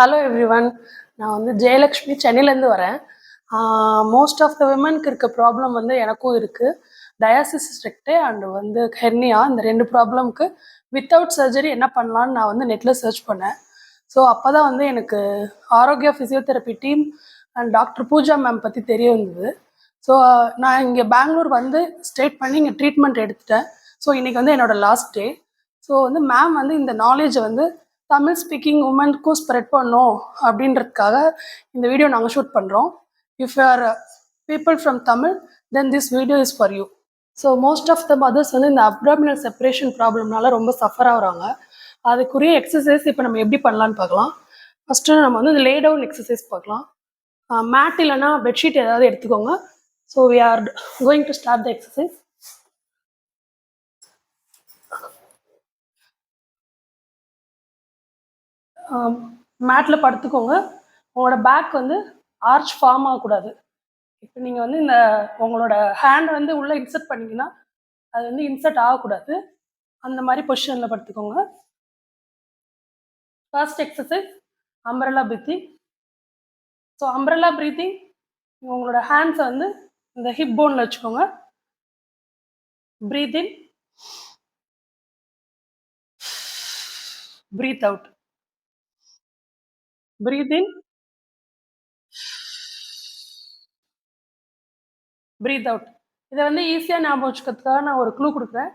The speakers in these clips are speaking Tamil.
ஹலோ எவ்ரி ஒன் நான் வந்து ஜெயலக்ஷ்மி சென்னையிலேருந்து வரேன். மோஸ்ட் ஆஃப் த விமனுக்கு இருக்க ப்ராப்ளம் வந்து எனக்கும் இருக்குது டயாசிஸ் ரெக்டே அண்ட் வந்து ஹெர்னியா இந்த ரெண்டு ப்ராப்ளம்க்கு வித்தவுட் சர்ஜரி என்ன பண்ணலான்னு நான் வந்து நெட்டில் சர்ச் பண்ணேன். ஸோ அப்போ தான் வந்து எனக்கு Arokiya physiotherapy team and doctor Pooja ma'am பற்றி தெரிய வந்தது. ஸோ நான் இங்கே பெங்களூர் வந்து ஸ்டேட் பண்ணி இங்கே ட்ரீட்மெண்ட் எடுத்துட்டேன். ஸோ இன்றைக்கி வந்து என்னோடய லாஸ்ட் டே ஸோ வந்து மேம் வந்து இந்த நாலேஜை வந்து தமிழ் ஸ்பீக்கிங் உமனுக்கும் ஸ்ப்ரெட் பண்ணும் அப்படின்றதுக்காக இந்த வீடியோ நாங்கள் ஷூட் பண்ணுறோம் if you are people from Tamil then this video is for you so most of the mothers வந்து இந்த அப்டாமினல் செப்பரேஷன் ப்ராப்ளம்னால ரொம்ப சஃபர் ஆகுறாங்க. அதுக்குரிய எக்ஸசைஸ் இப்போ நம்ம எப்படி பண்ணலான்னு பார்க்கலாம். ஃபஸ்ட்டு நம்ம வந்து இந்த லே டவுன் எக்ஸசைஸ் பார்க்கலாம். மேட் இல்லைன்னா பெட்ஷீட் ஏதாவது எடுத்துக்கோங்க. So we are going to start the exercise மேட்டில் படுத்துக்கோங்க. உங்களோட பேக் வந்து ஆர்ச் ஃபார்ம் ஆகக்கூடாது. இப்போ நீங்கள் வந்து இந்த உங்களோட ஹேண்ட் வந்து உள்ளே இன்சர்ட் பண்ணீங்கன்னா அது வந்து இன்சர்ட் ஆகக்கூடாது. அந்த மாதிரி பொசிஷனில் படுத்துக்கோங்க. First exercise umbrella breathing so umbrella breathing உங்களோட ஹேண்ட்ஸை வந்து இந்த ஹிப் போனில் வச்சுக்கோங்க. Breathe in breathe out Breathe in breathe out இதை வந்து ஈஸியாக ஞாபகம் வச்சுக்கிறதுக்காக நான் ஒரு க்ளூ கொடுக்குறேன்.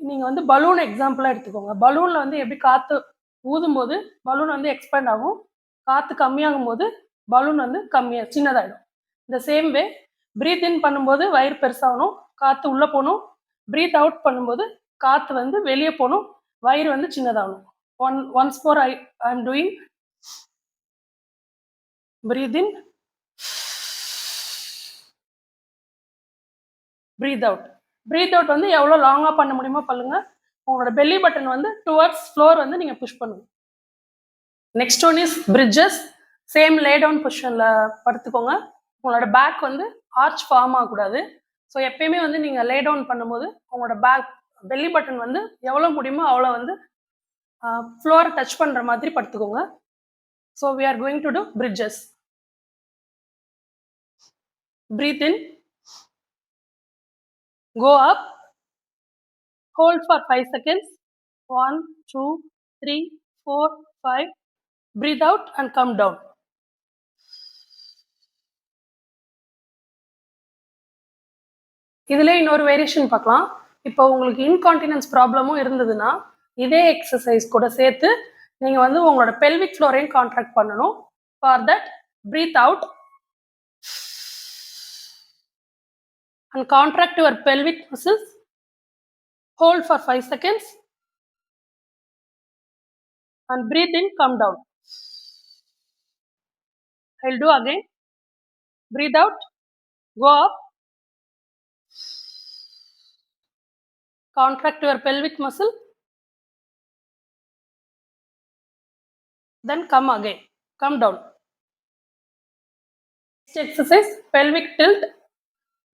நீங்கள் வந்து பலூன் எக்ஸாம்பிளாக எடுத்துக்கோங்க. பலூனில் வந்து எப்படி காற்று ஊதும்போது பலூன் வந்து எக்ஸ்பேண்ட் ஆகும். காற்று கம்மியாகும் போது பலூன் வந்து கம்மியாக சின்னதாகிடும் இந்த சேம் வே ப்ரீத் இன் பண்ணும்போது வயிறு பெருசாகணும் காற்று உள்ளே போகணும். ப்ரீத் அவுட் பண்ணும்போது காற்று வந்து வெளியே போகணும் வயிறு வந்து சின்னதாகணும். One once for I I am doing breathe in. Breathe out. Breathe out வந்து எவ்வளோ லாங்காக பண்ண முடியுமோ பண்ணுங்க உங்களோட பெல்லி பட்டன் வந்து டுவர்ட்ஸ் ஃப்ளோர் வந்து நீங்கள் புஷ் பண்ணுங்க. Next one is bridges same lay down பொசிஷனில் படுத்துக்கோங்க. உங்களோட பேக் வந்து ஆர்ச் ஃபார்ம் ஆகக்கூடாது. ஸோ எப்பயுமே வந்து நீங்கள் லே டவுன் பண்ணும்போது உங்களோட பேக் பெல்லி பட்டன் வந்து எவ்வளோ முடியுமோ அவ்வளோ வந்து ஃப்ளோரை டச் பண்ணுற மாதிரி படுத்துக்கோங்க. So we are going to do bridges Breathe in. Go up. Hold for 5 seconds. 1, 2, 3, 4, 5. Breathe out and come down. இதில் இன்னொரு வேரியேஷன் பார்க்கலாம் இப்போ உங்களுக்கு இன்கான்டினன்ஸ் ப்ராப்ளமும் இருந்ததுன்னா இதே எக்ஸசைஸ் கூட சேர்த்து நீங்கள் வந்து உங்களோட பெல்விக் ஃப்ளோரையும் கான்ட்ராக்ட் பண்ணணும் for that breathe out and contract your pelvic muscles. Hold for 5 seconds and breathe in, come down. I'll do again. Breathe out, go up. Contract your pelvic muscle. Then come again, come down. Next exercise pelvic tilt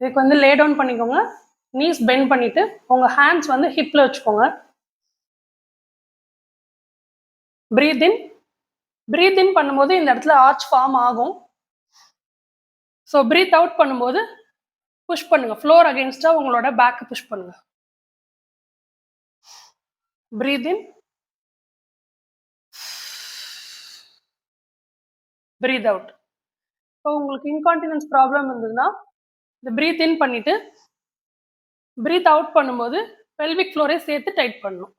இதுக்கு வந்து லே டவுன் பண்ணிக்கோங்க. நீஸ் பெண்ட் பண்ணிட்டு உங்க ஹேண்ட்ஸ் வந்து ஹிப்ல வச்சுக்கோங்க. பிரீத் இன் ப்ரீத் இன் பண்ணும்போது இந்த இடத்துல ஆர்ச் ஃபார்ம் ஆகும். ஸோ ப்ரீத் அவுட் பண்ணும்போது புஷ் பண்ணுங்க. ஃப்ளோர் அகேன்ஸ்டா உங்களோட பேக்கை புஷ் பண்ணுங்க. Breathe in breathe out so உங்களுக்கு இன்கான்டினன்ஸ் ப்ராப்ளம் இருந்ததுன்னா இந்த ப்ரீத் இன் பண்ணிவிட்டு பிரீத் அவுட் பண்ணும்போது பெல்விக் ஃப்ளோரே சேர்த்து டைட் பண்ணணும்.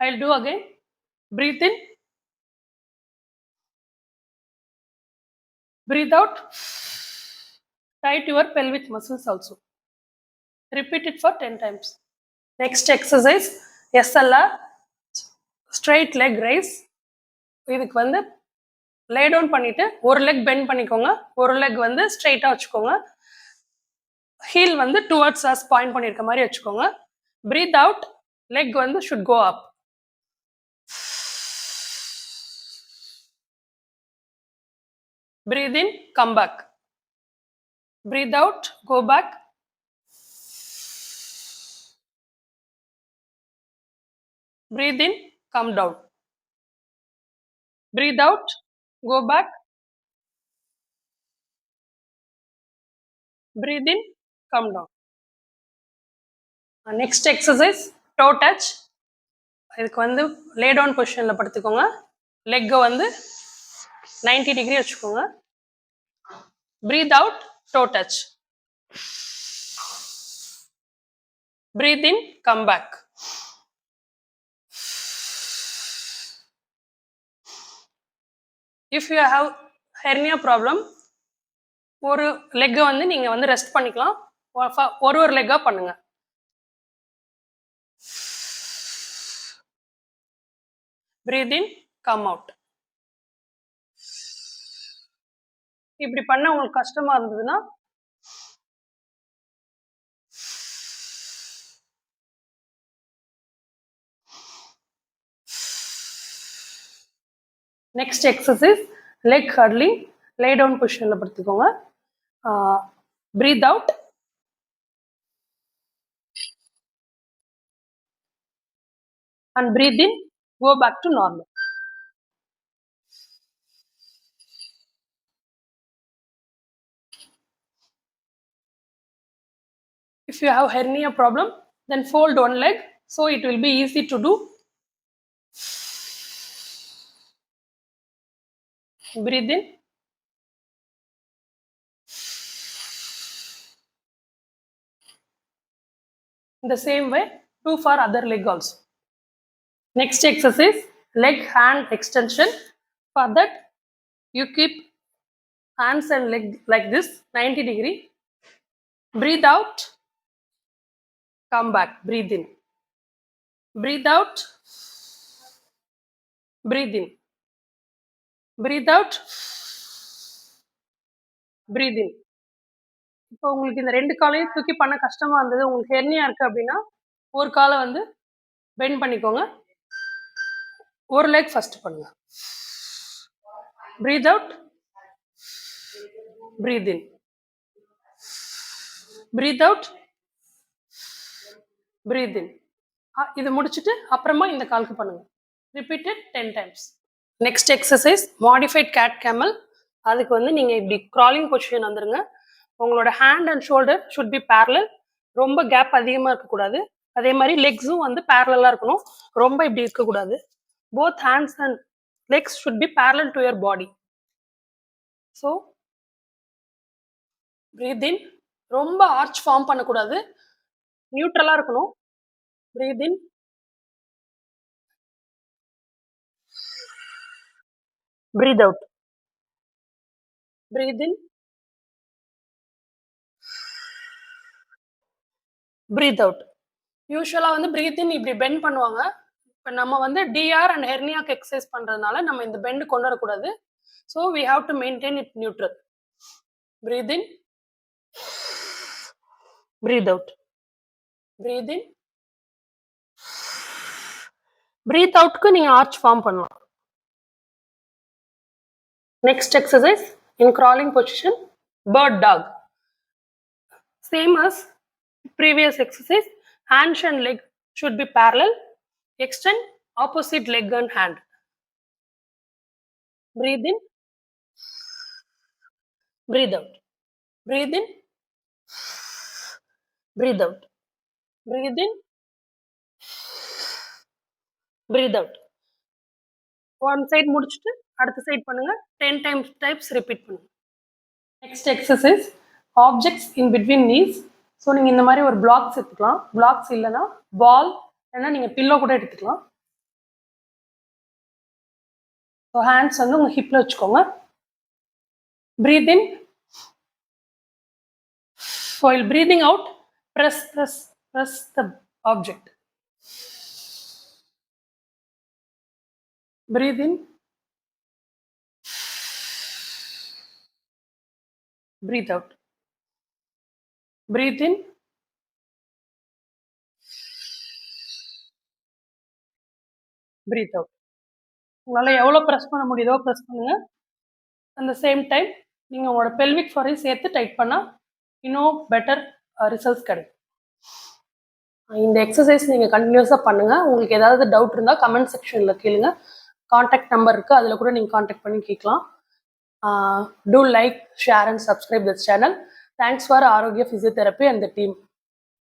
I do again breathe in breathe out tight your pelvic muscles also repeat it for 10 times. Next exercise SLR straight leg raise. இதுக்கு வந்து லே டவுன் பண்ணிட்டு ஒரு லெக் பெண்ட் பண்ணிக்கோங்க. ஒரு லெக் வந்து ஸ்ட்ரெயிட்டாக வச்சுக்கோங்க. ஹீல் வந்து டுவர்ட்ஸ் அஸ் பாயிண்ட் பண்ணியிருக்க மாதிரி வச்சுக்கோங்க. பிரீத் அவுட் லெக் வந்து should go up breathe in come back breathe out go back Breathe in, come down breathe out Go back. Breathe in come down next exercise toe touch இதுக்கு வந்து லே டவுன் பொசிஷனில் படுத்துக்கோங்க. லெக்கை வந்து 90 டிகிரி வச்சுக்கோங்க. Breathe out toe touch breathe in come back if you have hernia problem ஒரு லெக்கை வந்து நீங்கள் வந்து ரெஸ்ட் பண்ணிக்கலாம். ஒரு ஃப- ஒரு ஒரு லெக்காக பண்ணுங்கள் ப்ரீத் இன் கம் அவுட் இப்படி பண்ண உங்களுக்கு கஷ்டமாக இருந்ததுன்னா next exercise leg hurling lay down பொசிஷனில் படுத்துக்கோங்க. Breathe out and breathe in go back to normal If you have hernia problem, then fold one leg. So it will be easy to do. Breathe in. The same way, do for other leg also. Next exercise, leg hand extension. For that, you keep hands and leg like this, 90 degree. Breathe out, come back, breathe in. Breathe out, breathe in. Breathe out, breathe in. இப்போ உங்களுக்கு இந்த ரெண்டு காலையும் தூக்கி பண்ண கஷ்டமா இருந்தது உங்களுக்கு ஹெர்னியா இருக்கு அப்படின்னா ஒரு காலை வந்து பெண்ட் பண்ணிக்கோங்க. ஒரு லெக் ஃபர்ஸ்ட் பண்ணுங்க. Breathe out. Breathe in. Breathe out. Breathe in. இது முடிச்சுட்டு அப்புறமா இந்த காலுக்கு பண்ணுங்க. Repeated ten times next exercise modified cat camel அதுக்கு வந்து நீங்கள் இப்படி க்ராலிங் பொசிஷன் வந்துருங்க. உங்களோட hand and shoulder should be parallel ரொம்ப கேப் அதிகமாக இருக்கக்கூடாது. அதே மாதிரி லெக்ஸும் வந்து பேரலாக இருக்கணும். ரொம்ப இப்படி இருக்கக்கூடாது. Both hands and legs should be parallel to your body so breathe in ரொம்ப ஆர்ச் ஃபார்ம் பண்ணக்கூடாது. நியூட்ரலாக இருக்கணும். Breathe in breathe out. Breathe in. Breathe out. யூஸ்வலாக வந்து பிரீத்தின் இப்படி பெண்ட் பண்ணுவாங்க. இப்போ நம்ம வந்து டிஆர் அண்ட் ஹெர்னியாக்கு எக்ஸசைஸ் பண்ணுறதுனால நம்ம இந்த பெண்ட் கொண்டு வரக்கூடாது. So we have to maintain it neutral breathe in breathe out breathe in breathe outக்கு நீங்கள் ஆர்ச் ஃபார்ம் பண்ணலாம். Next exercise in crawling position, bird dog. Same as previous exercise, hands and leg should be parallel. Extend opposite leg and hand. Breathe in, breathe out. Breathe in, breathe out. Breathe in, breathe out. One side முடிச்சுட்டு அடுத்த சைட் பண்ணுங்க. டென் டைம்ஸ் டைப்ஸ் ரிப்பீட் பண்ணுங்க. Next exercise objects in between knees so நீங்கள் இந்த மாதிரி ஒரு பிளாக்ஸ் எடுத்துக்கலாம். பிளாக்ஸ் இல்லைன்னா பால் இல்லைன்னா நீங்கள் பில்லோ கூட எடுத்துக்கலாம். ஸோ ஹேண்ட்ஸ் வந்து உங்கள் ஹிப்பில் வச்சுக்கோங்க. Breathe in so while breathing out press press press the object breathe in. Breathe out. Breathe in. Breathe out. உங்களால் எவ்வளோ ப்ரெஸ் பண்ண முடியுதோ ப்ரெஸ் பண்ணுங்கள் அந்த சேம் டைம் நீங்கள் உங்களோட பெல்விக் ஃபாரையும் சேர்த்து டைட் பண்ணால் இன்னும் பெட்டர் ரிசல்ட்ஸ் uh, கிடைக்கும். இந்த எக்ஸசைஸ் நீங்கள் கண்டினியூஸாக பண்ணுங்கள் உங்களுக்கு ஏதாவது டவுட் இருந்தால் கமெண்ட் செக்ஷனில் கேளுங்கள் காண்டாக்ட் நம்பர் இருக்குது அதில் கூட நீங்கள் காண்டாக்ட் பண்ணி கேட்கலாம். Do like share and subscribe this channel thanks for Arokya physiotherapy and the team